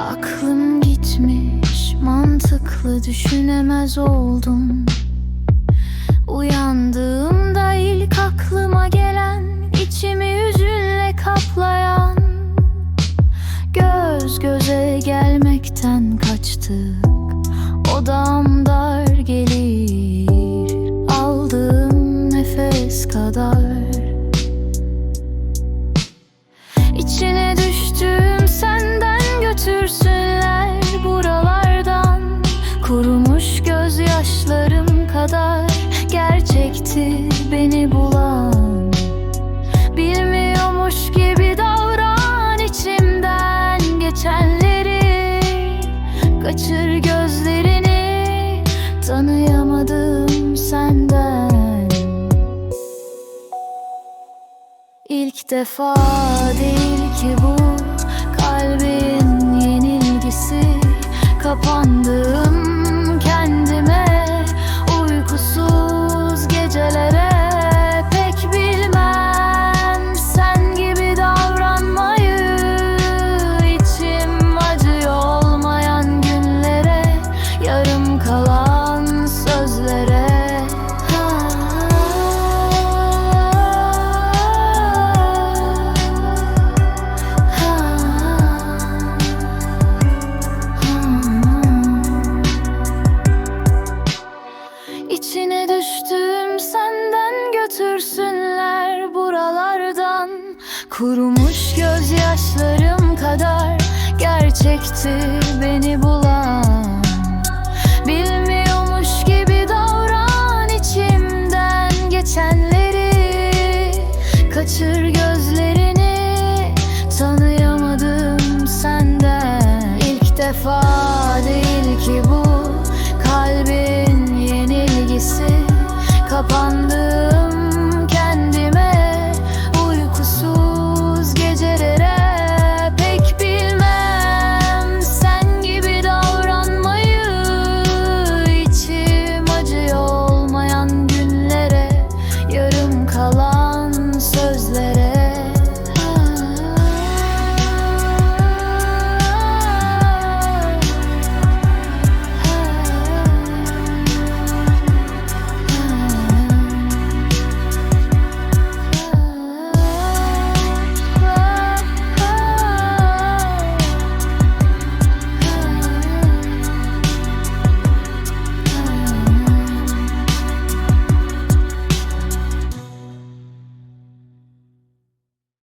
Aklım gitmiş mantıklı düşünemez oldum. Uyandığımda ilk aklıma gelen içimi üzünle kaplayan Göz göze gelmekten kaçtık. Odam dar gelir. Gerçekti beni bulan Bilmiyormuş gibi davran içimden geçenleri. Kaçır gözlerini tanıyamadım senden. İlk defa değil ki bu Kurumuş gözyaşlarım kadar gerçekti beni bulan. Bilmiyormuş gibi davran içimden geçenleri. Kaçır gözlerini tanıyamadım senden. İlk defa değil ki bu kalbin yenilgisi. Kapandı